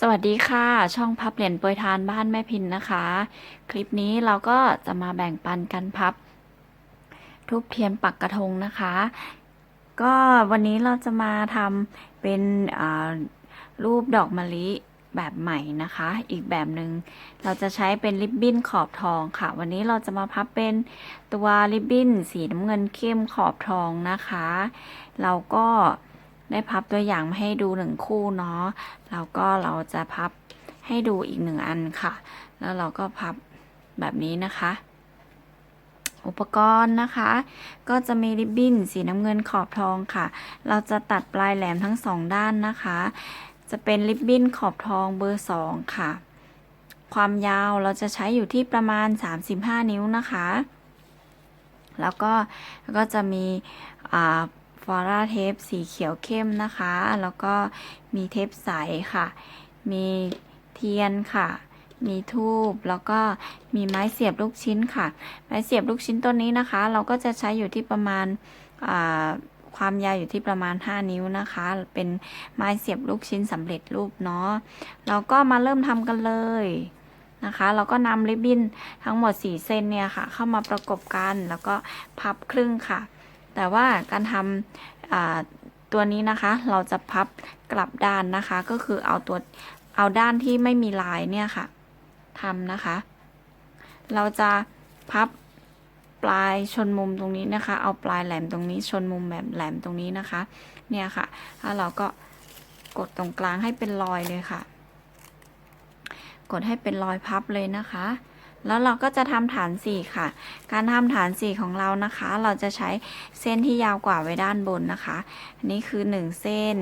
สวัสดีค่ะ ช่องพับเหรียญปรยทานบ้านแม่พินนะคะ คลิปนี้เราก็จะมาแบ่งปันกันพับทูบเทียนปักกระทงนะคะ ก็วันนี้เราจะมาทำเป็นรูปดอกมะลิแบบใหม่นะคะ อีกแบบหนึ่งเราจะใช้เป็นริบบิ้นขอบทองค่ะ วันนี้เราจะมาพับเป็นตัวริบบิ้นสีน้ำเงินเข้มขอบทองนะคะ เราก็ ได้พับตัวอย่างมาให้ดูหนึ่งคู่เนาะแล้วก็เราจะพับให้ดูอีกหนึ่งอันค่ะ แล้วเราก็พับแบบนี้นะคะ อุปกรณ์นะคะ ก็จะมีริบบิ้นสีน้ำเงินขอบทองค่ะ เราจะตัดปลายแหลมทั้งสองด้านนะคะ จะเป็นริบบิ้นขอบทองเบอร์สองค่ะ ความยาวเราจะใช้อยู่ที่ประมาณ 35 นิ้วนะคะ แล้วก็ก็จะมีอ่า ฟอร่าเทปสีเขียวเข้มนะคะ แล้วก็มีเทปใสค่ะ มีเทียนค่ะ มีทูบแล้วก็มีไม้เสียบลูกชิ้นค่ะ ไม้เสียบลูกชิ้นต้นนี้นะคะ เราก็จะใช้อยู่ที่ประมาณความยาวอยู่ที่ประมาณ 5 นิ้วนะคะ เป็นไม้เสียบลูกชิ้นสำเร็จรูปเนาะ เราก็มาเริ่มทำกันเลยนะคะ เราก็นำริบบิ้นทั้งหมด 4 เส้นเนี่ยค่ะ เข้ามาประกบกัน แล้วก็พับครึ่งค่ะ แต่ว่าการทำตัวนี้นะคะ เราจะพับกลับด้านนะคะ ก็คือเอาตัวเอาด้านที่ไม่มีลายเนี่ยค่ะทำนะคะ เราจะพับปลายชนมุมตรงนี้นะคะ เอาปลายแหลมตรงนี้ชนมุมแบบแหลมตรงนี้นะคะ เนี่ยค่ะแล้วเราก็กดตรงกลางให้เป็นรอยเลยค่ะ กดให้เป็นรอยพับเลยนะคะ แล้วเราก็จะทำฐานสี่ค่ะ การทำฐานสี่ของเรานะคะ เราจะใช้เส้นที่ยาวกว่าไว้ด้านบนนะคะ อันนี้คือหนึ่งเส้น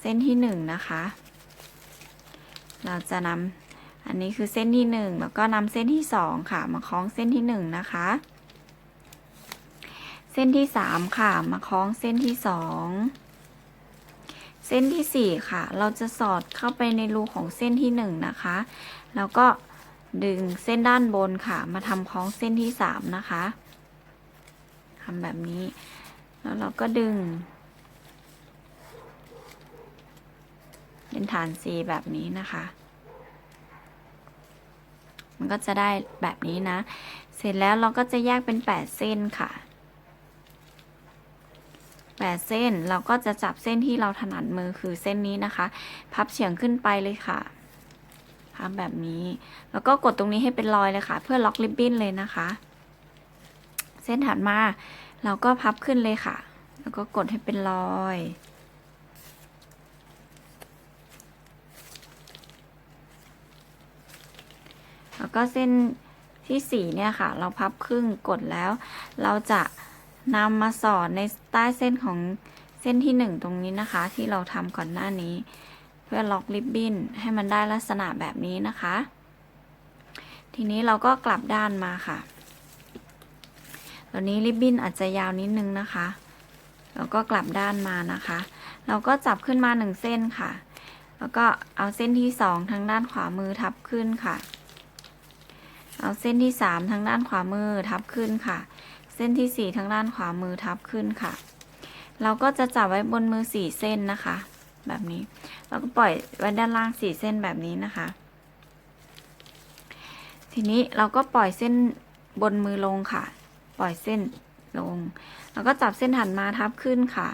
เส้นที่หนึ่งนะคะ เราจะนำอันนี้คือเส้นที่หนึ่งแล้วก็นำเส้นที่สองค่ะ มาคล้องเส้นที่หนึ่งนะคะ เส้นที่สามค่ะ มาคล้องเส้นที่สองเส้นที่สี่ค่ะ เราจะสอดเข้าไปในรูของเส้นที่หนึ่งนะคะ แล้วก็ ดึงเส้นด้านบนค่ะ มาทำคล้องเส้นที่สามนะคะทำแบบนี้ แล้วเราก็ดึง เป็นฐานสีแบบนี้นะคะ มันก็จะได้แบบนี้นะ เสร็จแล้วเราก็จะแยกเป็นแปดเส้นค่ะแปดเส้นเราก็จะจับเส้นที่เราถนัดมือคือเส้นนี้นะคะ พับเฉียงขึ้นไปเลยค่ะ พับแบบนี้ แล้วก็กดตรงนี้ให้เป็นรอยเลยค่ะ เพื่อล็อกริบบิ้นเลยนะคะ เส้นถัดมาเราก็พับขึ้นเลยค่ะ แล้วก็กดให้เป็นรอยแล้วก็เส้นที่สี่เนี่ยค่ะ เราพับครึ่งกดแล้ว เราจะนำมาสอดในใต้เส้นของเส้นที่หนึ่งตรงนี้นะคะ ที่เราทำก่อนหน้านี้ พื่อล็อกริบบิ้นให้มันได้ลักษณะแบบนี้นะคะ ทีนี้เราก็กลับด้านมาค่ะตอนนี้ริบบิ้นอาจจะยาวนิดนึงนะคะแล้วก็กลับด้านมานะคะ เราก็จับขึ้นมาหนึ่งเส้นค่ะ แล้วก็เอาเส้นที่สองทางด้านขวามือทับขึ้นค่ะ เอาเส้นที่สามทางด้านขวามือทับขึ้นค่ะ เส้นที่สี่ทางด้านขวามือทับขึ้นค่ะ เราก็จะจับไว้บนมือสี่เส้นนะคะ แบบนี้เราก็ปล่อยไว้ด้านล่างสี่เส้นแบบนี้นะคะ ทีนี้เราก็ปล่อยเส้นบนมือลงค่ะ ปล่อยเส้นลง แล้วก็จับเส้นถัดมาทับขึ้นค่ะ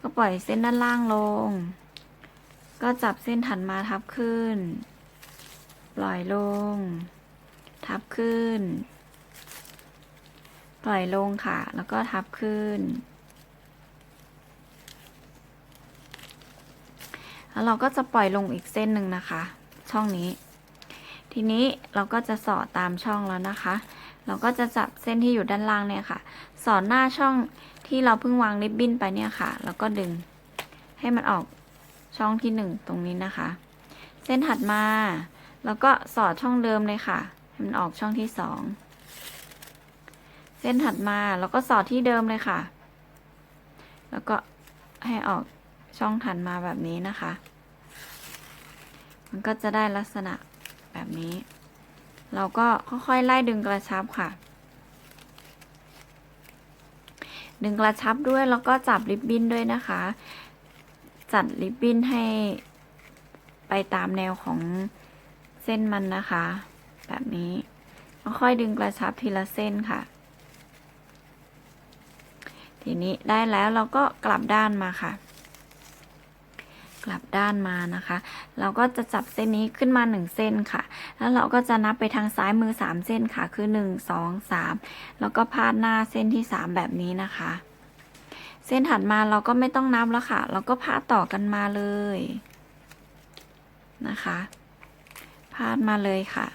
ก็ปล่อยเส้นด้านล่างลง ก็จับเส้นถัดมาทับขึ้น ปล่อยลง ทับขึ้น ปล่อยลงค่ะ แล้วก็ทับขึ้น แล้วเราก็จะปล่อยลงอีกเส้นหนึ่งนะคะ ช่องนี้ ทีนี้เราก็จะสอดตามช่องแล้วนะคะ เราก็จะจับเส้นที่อยู่ด้านล่างเนี่ยค่ะ สอดหน้าช่องที่เราเพิ่งวางริบบิ้นไปเนี่ยค่ะ แล้วก็ดึงให้มันออกช่องที่หนึ่งตรงนี้นะคะ เส้นถัดมาแล้วก็สอดช่องเดิมเลยค่ะให้มันออกช่องที่สองเส้นถัดมาแล้วก็สอดที่เดิมเลยค่ะ แล้วก็ให้ออก ช่องถัดมาแบบนี้นะคะ มันก็จะได้ลักษณะแบบนี้ เราก็ค่อยๆไล่ดึงกระชับค่ะ ดึงกระชับด้วยแล้วก็จับริบบิ้นด้วยนะคะ จัดริบบิ้นให้ไปตามแนวของเส้นมันนะคะ แบบนี้ค่อยดึงกระชับทีละเส้นค่ะ ทีนี้ได้แล้วเราก็กลับด้านมาค่ะ ลับด้านมานะคะ เราก็จะจับเส้นนี้ขึ้นมาหนึ่งเส้นค่ะ แล้วเราก็จะนับไปทางซ้ายมือสามเส้นค่ะ คือหนึ่งสองสามแล้วก็พาดหน้าเส้นที่สามแบบนี้นะคะ เส้นถัดมาเราก็ไม่ต้องนับแล้วค่ะ เราก็พาดต่อกันมาเลยนะคะ พาดมาเลยค่ะ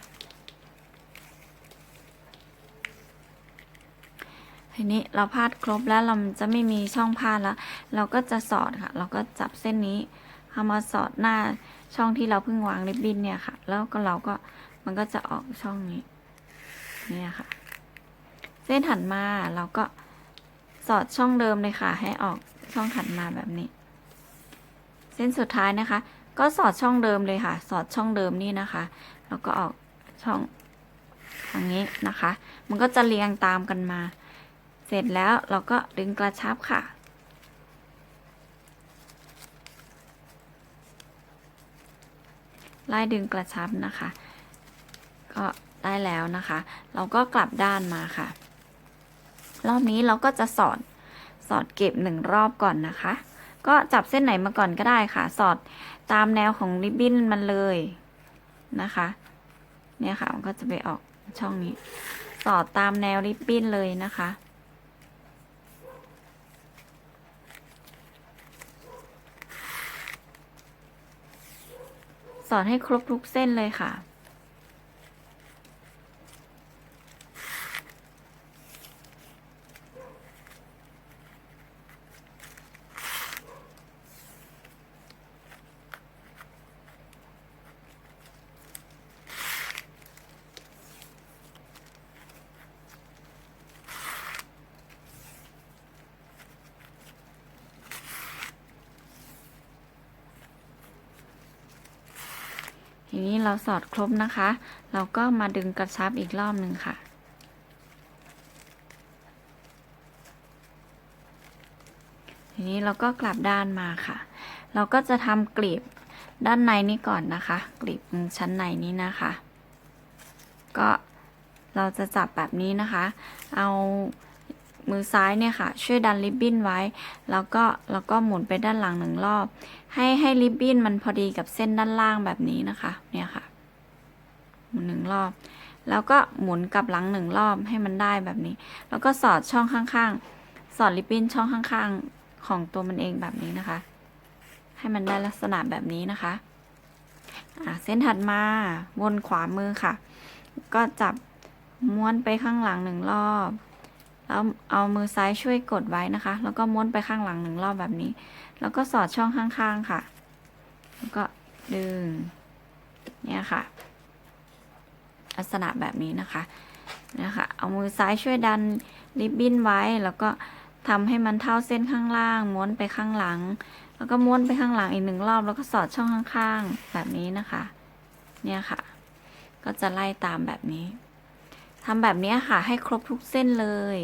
ทีนี้เราพาดครบแล้วเราจะไม่มีช่องพาดแล้ว เราก็จะสอดค่ะ เราก็จับเส้นนี้ เอามาสอดหน้าช่องที่เราเพิ่งวางริบบิ้นเนี่ยค่ะ แล้วก็เราก็มันก็จะออกช่องนี้เนี่ยค่ะ เส้นถัดมาเราก็สอดช่องเดิมเลยค่ะ ให้ออกช่องถัดมาแบบนี้ เส้นสุดท้ายนะคะ ก็สอดช่องเดิมเลยค่ะ สอดช่องเดิมนี่นะคะ แล้วก็ออกช่องทางนี้นะคะ มันก็จะเรียงตามกันมา เสร็จแล้วเราก็ดึงกระชับค่ะ ไล่ดึงกระชับนะคะ ก็ได้แล้วนะคะ เราก็กลับด้านมาค่ะ รอบนี้เราก็จะสอดสอดเก็บหนึ่งรอบก่อนนะคะ ก็จับเส้นไหนมาก่อนก็ได้ค่ะ สอดตามแนวของริบบิ้นมันเลยนะคะ เนี่ยค่ะมันก็จะไปออกช่องนี้ สอดตามแนวริบบิ้นเลยนะคะ อนให้ครบทุกเส้นเลยค่ะ ทีนี้ เราสอดครบนะคะ เราก็มาดึงกระชับอีกรอบหนึ่งค่ะ ทีนี้เราก็กลับด้านมาค่ะ เราก็จะทำกลีบด้านในนี้ก่อนนะคะ กลีบชั้นในนี้นะคะ ก็เราจะจับแบบนี้นะคะ เอามือซ้ายเนี่ยค่ะ ช่วยดันริบบิ้นไว้ แล้วก็แล้วก็หมุนไปด้านหลังหนึ่งรอบ ให้ให้ริบบิ้นมันพอดีกับเส้นด้านล่างแบบนี้นะคะ เนี่ยค่ะ หมุนหนึ่งรอบ แล้วก็หมุนกลับหลังหนึ่งรอบให้มันได้แบบนี้ แล้วก็สอดช่องข้างๆ สอดริบบิ้นช่องข้างๆ ของตัวมันเองแบบนี้นะคะ ให้มันได้ลักษณะแบบนี้นะคะเส้นถัดมาบนขวามือค่ะ ก็จับม้วนไปข้างหลังหนึ่งรอบแล้วเอามือซ้ายช่วยกดไว้นะคะ แล้วก็ม้วนไปข้างหลังหนึ่งรอบแบบนี้ แล้วก็สอดช่องข้างๆค่ะ แล้วก็ดึง เนี่ยค่ะ ลักษณะแบบนี้นะคะนะคะเอามือซ้ายช่วยดันริบบิ้นไว้ แล้วก็ทำให้มันเท่าเส้นข้างล่าง ม้วนไปข้างหลัง แล้วก็ม้วนไปข้างหลังอีกหนึ่งรอบ แล้วก็สอดช่องข้างๆ แบบนี้นะคะ เนี่ยค่ะ ก็จะไล่ตามแบบนี้ทำแบบนี้ค่ะ ให้ครบทุกเส้นเลย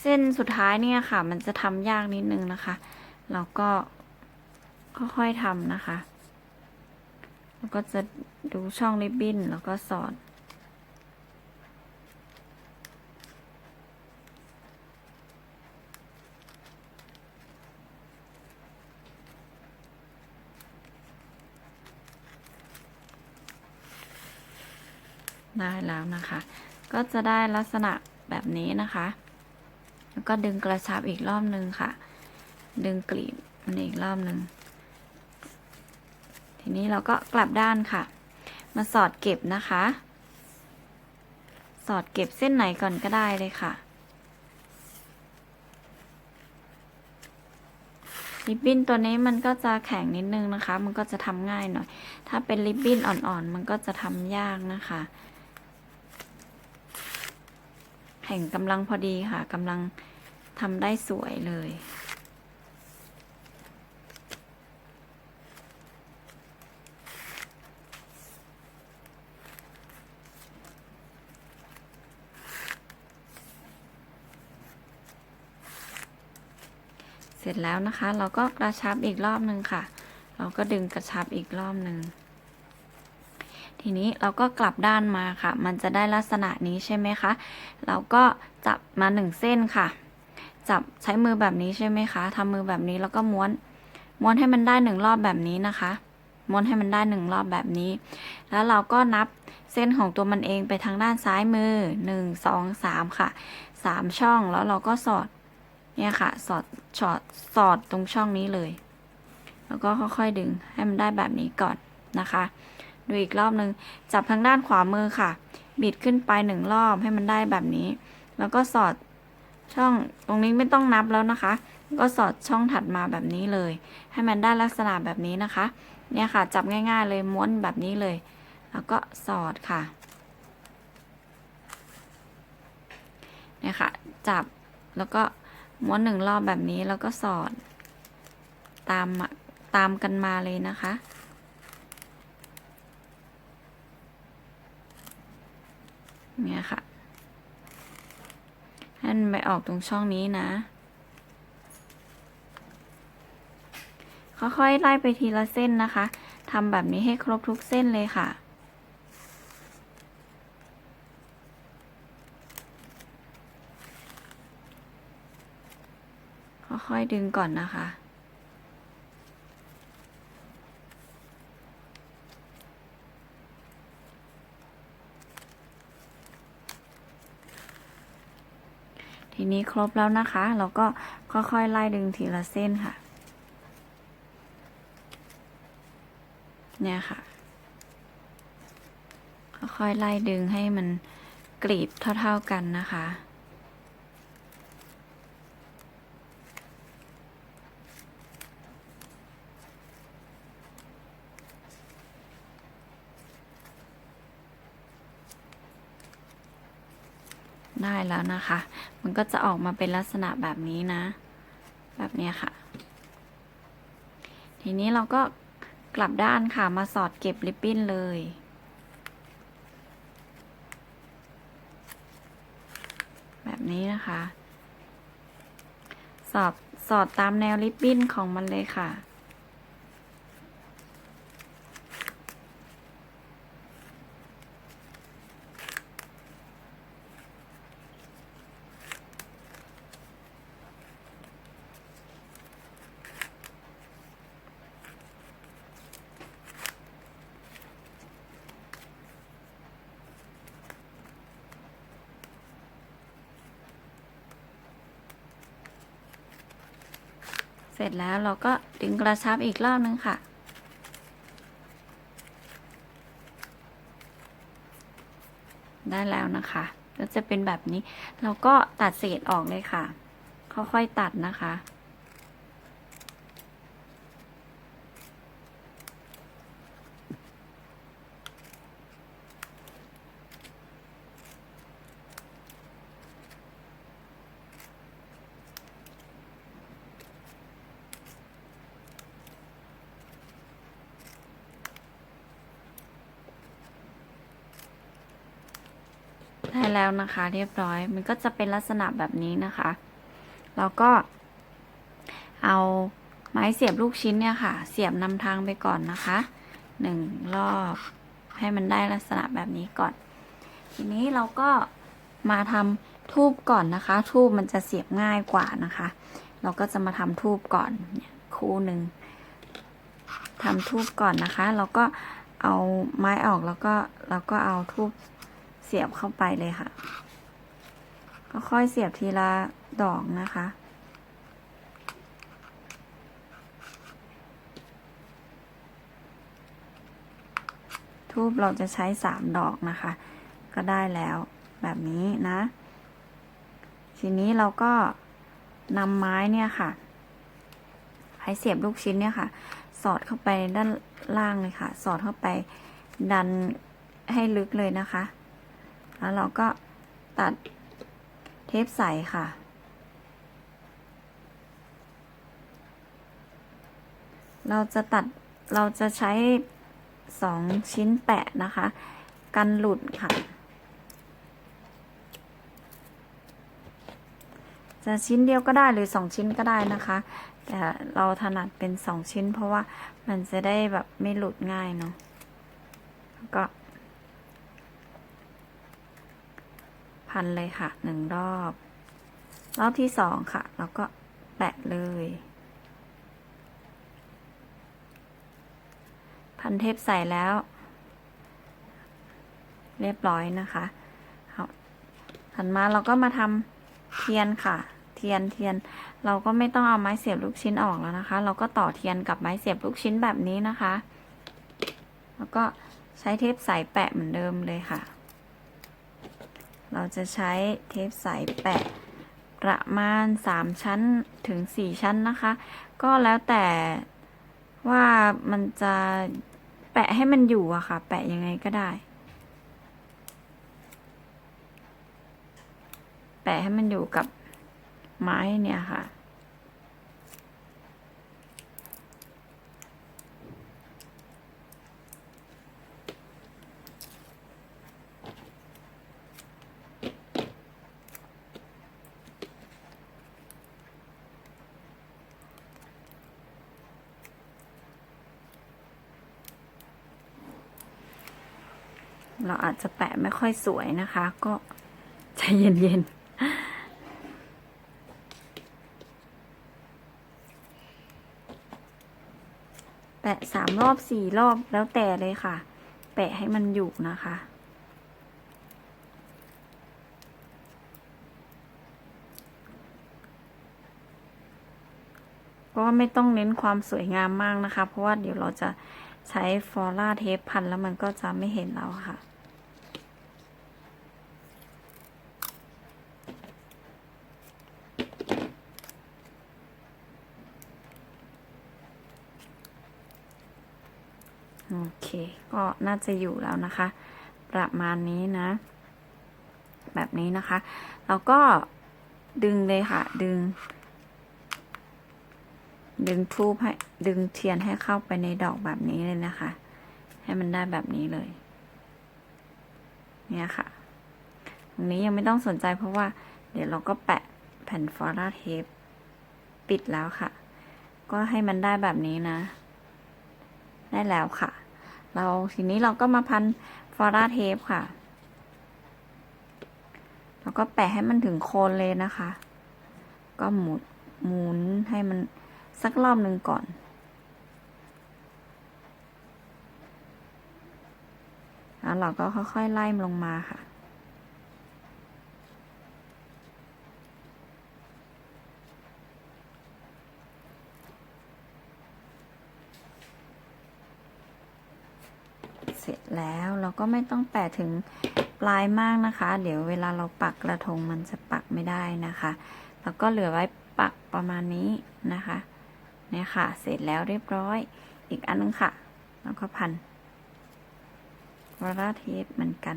เส้นสุดท้ายเนี่ยค่ะ มันจะทำยากนิดนึงนะคะ เราก็ค่อยๆทำนะคะ แล้วก็จะดูช่องริบบิ้นแล้วก็สอดได้แล้วนะคะ ก็จะได้ลักษณะแบบนี้นะคะ แล้วก็ดึงกระชับอีกรอบนึงค่ะ ดึงกลีบมันอีกรอบนึง ทีนี้เราก็กลับด้านค่ะ มาสอดเก็บนะคะ สอดเก็บเส้นไหนก่อนก็ได้เลยค่ะริบบิ้นตัวนี้มันก็จะแข็งนิดนึงนะคะ มันก็จะทำง่ายหน่อย ถ้าเป็นริบบิ้นอ่อนๆ มันก็จะทำยากนะคะ แข็งกำลังพอดีค่ะกำลังทำได้สวยเลย เสร็จแล้วนะคะ เราก็กระชับอีกรอบหนึ่งค่ะ เราก็ดึงกระชับอีกรอบหนึ่ง ทีนี้เราก็กลับด้านมาค่ะ มันจะได้ลักษณะนี้ใช่ไหมคะ เราก็จับมาหนึ่งเส้นค่ะ จับใช้มือแบบนี้ใช่ไหมคะทำมือแบบนี้แล้วก็ม้วน ม้วนให้มันได้หนึ่งรอบแบบนี้นะคะ ม้วนให้มันได้หนึ่งรอบแบบนี้ แล้วเราก็นับเส้นของตัวมันเองไปทางด้านซ้ายมือหนึ่งสองสามค่ะสามช่องแล้วเราก็สอด เนี่ยค่ะ สอดสอดสอดตรงช่องนี้เลย แล้วก็ค่อยๆดึงให้มันได้แบบนี้ก่อนนะคะ ดูอีกรอบหนึ่งจับทางด้านขวามือค่ะ บิดขึ้นไปหนึ่งรอบให้มันได้แบบนี้ แล้วก็สอดช่องตรงนี้ไม่ต้องนับแล้วนะคะ ก็สอดช่องถัดมาแบบนี้เลย ให้มันได้ลักษณะแบบนี้นะคะ เนี่ยค่ะ จับง่าย ๆ เลยม้วนแบบนี้เลย แล้วก็สอดค่ะเนี่ยค่ะ จับแล้วก็ม้วนหนึ่งรอบแบบนี้แล้วก็สอด ตามตามกันมาเลยนะคะ เนี่ยค่ะให้มันไปออกตรงช่องนี้นะ ค่อยๆไล่ไปทีละเส้นนะคะทำแบบนี้ให้ครบทุกเส้นเลยค่ะค่อยๆดึงก่อนนะคะ นี้ครบแล้วนะคะ เราก็ค่อยๆไล่ดึงทีละเส้นค่ะ เนี่ยค่ะ ค่อยๆไล่ดึงให้มันกรีบเท่าๆกันนะคะ ได้แล้วนะคะ มันก็จะออกมาเป็นลักษณะแบบนี้นะ แบบนี้ค่ะ ทีนี้เราก็กลับด้านค่ะ มาสอดเก็บริบบิ้นเลย แบบนี้นะคะ สอดสอดตามแนวริบบิ้นของมันเลยค่ะ ร็จแล้วเราก็ดึงกระชับอีกรอบนึงค่ะ ได้แล้วนะคะ ก็จะเป็นแบบนี้ เราก็ตัดเศษออกเลยค่ะ ค่อยๆตัดนะคะ ได้ แล้วนะคะ เรียบร้อย มันก็จะเป็นลักษณะแบบนี้นะคะ แล้วก็ เอาไม้เสียบลูกชิ้นเนี่ยค่ะ เสียบนำทางไปก่อนนะคะหนึ่งรอบให้มันได้ลักษณะแบบนี้ก่อน ทีนี้เราก็มาทำทูบก่อนนะคะ ทูบมันจะเสียบง่ายกว่านะคะ เราก็จะมาทำทูบก่อนเนี่ยคู่หนึ่งทำทูบก่อนนะคะ เราก็เอาไม้ออกแล้วก็เราก็เอาทูบ เสียบเข้าไปเลยค่ะ ก็ค่อยเสียบทีละดอกนะคะ ทูบเราจะใช้สามดอกนะคะ ก็ได้แล้วแบบนี้นะ ทีนี้เราก็นำไม้เนี่ยค่ะพม้เสียบลูกชิ้นเนี่ยค่ะ สอดเข้าไปด้านล่างเลยค่ะ สอดเข้าไปดันให้ลึกเลยนะคะ แล้วเราก็ตัดเทปใสค่ะ เราจะตัดเราจะใช้สองชิ้นแปะนะคะ กันหลุดค่ะ จะชิ้นเดียวก็ได้หรือสองชิ้นก็ได้นะคะ แต่เราถนัดเป็นสองชิ้นเพราะว่ามันจะได้แบบไม่หลุดง่ายเนาะก็ พันเลยค่ะหนึ่งรอบ รอบที่สองค่ะ แล้วก็แปะเลย พันเทปใส่แล้ว เรียบร้อยนะคะเอาถัดมาเราก็มาทำเทียนค่ะ เทียนเทียน เราก็ไม่ต้องเอาไม้เสียบลูกชิ้นออกแล้วนะคะ เราก็ต่อเทียนกับไม้เสียบลูกชิ้นแบบนี้นะคะ แล้วก็ใช้เทปใสแปะเหมือนเดิมเลยค่ะ เราจะใช้เทปสายแปะประมาณ 3 ชั้นถึง 4 ชั้นนะคะ ก็แล้วแต่ว่ามันจะแปะให้มันอยู่อะค่ะ แปะยังไงก็ได้ แปะให้มันอยู่กับไม้เนี่ยค่ะ เราอาจจะแปะไม่ค่อยสวยนะคะ ก็ใจเย็นๆ แปะสามรอบสี่รอบแล้วแต่เลยค่ะ แปะให้มันอยู่นะคะก็ไม่ต้องเน้นความสวยงามมากนะคะ เพราะว่าเดี๋ยวเราจะใช้ฟอร่าเทปพันแล้วมันก็จะไม่เห็นแล้วค่ะ เค ก็น่าจะอยู่แล้วนะคะ ประมาณนี้นะ แบบนี้นะคะเราก็ดึงเลยค่ะ ดึง ดึงทูบให้ ดึงเทียนให้เข้าไปในดอกแบบนี้เลยนะคะ ให้มันได้แบบนี้เลย เนี่ยค่ะ ตรงนี้ยังไม่ต้องสนใจเพราะว่า เดี๋ยวเราก็แปะแผ่นฟอร่าเทปปิดแล้วค่ะ ก็ให้มันได้แบบนี้นะ ได้แล้วค่ะ เราทีนี้เราก็มาพันฟอร่าเทปค่ะ แล้วก็แปะให้มันถึงโคนเลยนะคะ ก็หมุนหมุนให้มันสักรอบหนึ่งก่อน แล้วเราก็ค่อยๆไล่ลงมาค่ะ เสร็จ แล้วเราก็ไม่ต้องแปะถึงปลายมากนะคะ เดี๋ยวเวลาเราปักกระทงมันจะปักไม่ได้นะคะแล้วก็เหลือไว้ปักประมาณนี้นะคะเนี่ยค่ะ เสร็จแล้วเรียบร้อย อีกอันนึงค่ะ แล้วก็พันวาราเทปเหมือนกัน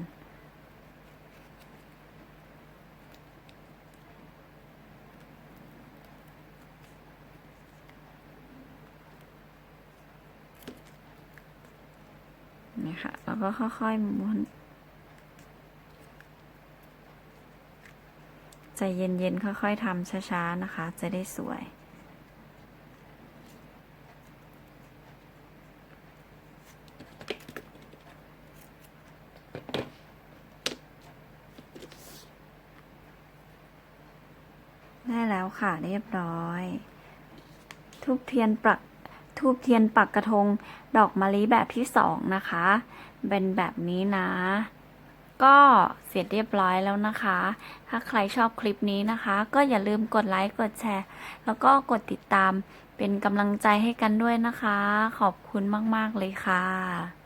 นี่ค่ะแล้วก็ค่อยๆม้วนใจเย็นๆค่อยๆทำช้าๆนะคะ จะได้สวย ได้แล้วค่ะเรียบร้อยทูบเทียนปัก ทูบเทียนปักกระทง ดอกมะลิแบบที่สองนะคะ เป็นแบบนี้นะ ก็เสร็จเรียบร้อยแล้วนะคะ ถ้าใครชอบคลิปนี้นะคะ ก็อย่าลืมกดไลค์กดแชร์ แล้วก็กดติดตามเป็นกำลังใจให้กันด้วยนะคะ ขอบคุณมาก ๆ เลยค่ะ